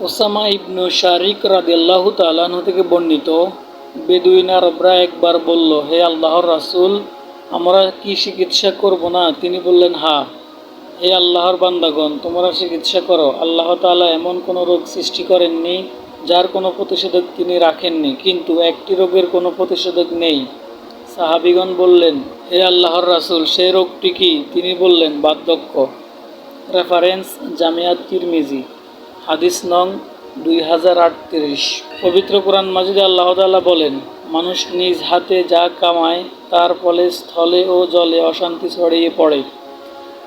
Osama ইবনু শারিক রাদিয়াল্লাহু তাআলাহু থেকে বর্ণিত, বেদুইন আরবরা একবার বলল, হে আল্লাহর রাসুল, আমরা কি চিকিৎসা করব না? তিনি বললেন, হা, হে আল্লাহর বান্দাগণ, তোমরা চিকিৎসা করো। আল্লাহ তাআলা এমন কোনো রোগ সৃষ্টি করেননি, যার কোনো প্রতিষেধক তিনি রাখেননি, কিন্তু একটি রোগের কোনো প্রতিষেধক নেই। সাহাবিগণ বললেন, হে আল্লাহর রাসূল সেই রোগটি কি? তিনি বললেন, বার্ধক্য। রেফারেন্স জামিয়াত তিরমিজি। হাদিস নং দুই হাজার আটত্রিশ। পবিত্র কোরআন মাজিদে আল্লাহ তাআলা বলেন, মানুষ নিজ হাতে যা কামায়, তার ফলে স্থলে ও জলে অশান্তি ছড়িয়ে পড়ে।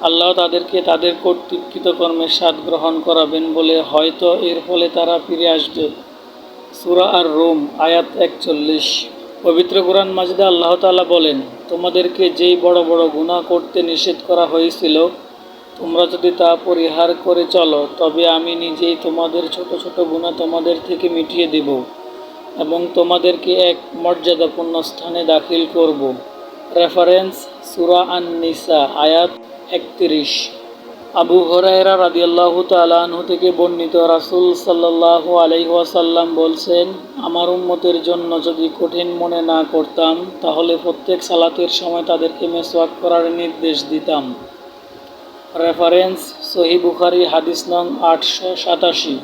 আল্লাহ তাদেরকে তাদের কর্তৃকৃত কর্মের স্বাদ গ্রহণ করাবেন বলে হয়তো এর ফলে তারা ফিরে আসবে। সুরা আর রোম আয়াত একচল্লিশ। পবিত্র কোরআন মাজিদা আল্লাহ তাআলা বলেন, তোমাদেরকে যেই বড় বড় গুনাহ করতে নিষেধ করা হয়েছিল তোমরা যদি তা পরিহার করে চলো, তবে আমি নিজেই তোমাদের ছোট ছোট গুনাহ তোমাদের থেকে মিটিয়ে দেব এবং তোমাদেরকে এক মর্যাদাপূর্ণ স্থানে দাখিল করব। রেফারেন্স সুরা আন নিসা আয়াত একত্রিশ। আবু হরায়রা রাদিয়াল্লাহু তাআলাহু থেকে বর্ণিত রাসূল সাল্লাল্লাহু আলাইহি ওয়াসাল্লাম বলছেন, আমার উম্মতের জন্য যদি কঠিন মনে না করতাম, তাহলে প্রত্যেক সালাতের সময় তাদেরকে মেসওয়াক করার নির্দেশ দিতাম। রেফারেন্স সহি বুখারি হাদিস নং আটশো সাতাশি।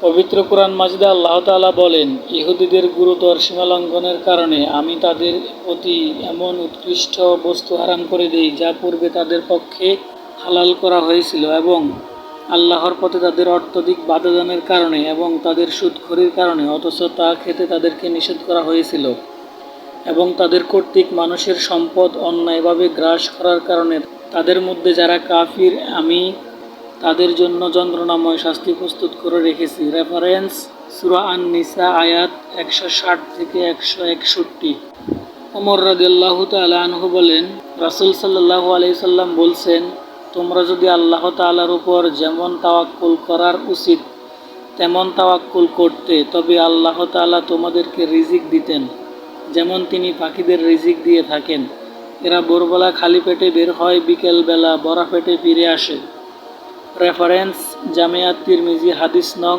পবিত্র কোরআন মাজিদে আল্লাহ তাআলা বলেন, ইহুদিদের গুরুতর সীমালঙ্ঘনের কারণে আমি তাদের প্রতি এমন উৎকৃষ্ট বস্তু হারাম করে দিই, যা পূর্বে তাদের পক্ষে হালাল করা হয়েছিল এবং আল্লাহর পথে তাদের অত্যধিক বাধাদানের কারণে এবং তাদের সুদখরির কারণে, অথচ তা খেতে তাদেরকে নিষেধ করা হয়েছিল এবং তাদের কর্তৃক মানুষের সম্পদ অন্যায়ভাবে গ্রাস করার কারণে তাদের মধ্যে যারা কাফির, আমি তাদের জন্য যন্ত্রণাময় শাস্তি প্রস্তুত করে রেখেছি। রেফারেন্স সুরা আন নিসা আয়াত একশো ষাট থেকে একশো একষট্টি। রাদিয়াল্লাহু তাআলা আনহু বলেন, রাসূল সাল্লাল্লাহু আলাইহি সাল্লাম বলছেন, তোমরা যদি আল্লাহ তাআলার উপর যেমন তাওয়াক্কুল করার উচিত, তেমন তাওয়াক্কুল করতে, তবে আল্লাহ তাআলা তোমাদেরকে রিজিক দিতেন, যেমন তিনি পাখিদের রিজিক দিয়ে থাকেন। এরা ভোরবেলা খালি পেটে বের হয়, বিকেলবেলা বড়া পেটে ফিরে আসে। রেফারেন্স, জামিয়াত তিরমিজি, হাদিস নং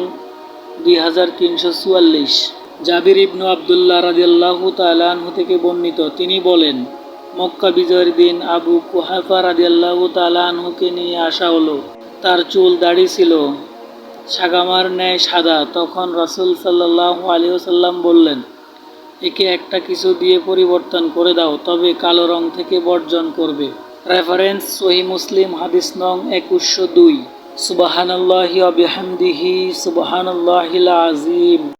দুই হাজার তিনশো চুয়াল্লিশ। জাবির ইবনু আবদুল্লাহ রাজিয়াল্লাহু তালাহু থেকে বর্ণিত, তিনি বলেন, মক্কা বিজয়ের দিন আবু কুহাফা রাজিয়াল্লাহু তালাহুকে নিয়ে আসা হলো। তার চুল দাড়ি ছিল, সাগামার ন্যায় সাদা। তখন রাসূল সাল্লাল্লাহু আলী সাল্লাম বললেন একে একটা কিছু দিয়ে পরিবর্তন করে দাও, তবে কালো রং থেকে বর্জন করবে। রেফারেন্স সহি মুসলিম হাদিস নং একুশশো দুই। সুবাহানাল্লাহি অবিহামদিহি সুবাহানাল্লাহিল আজিম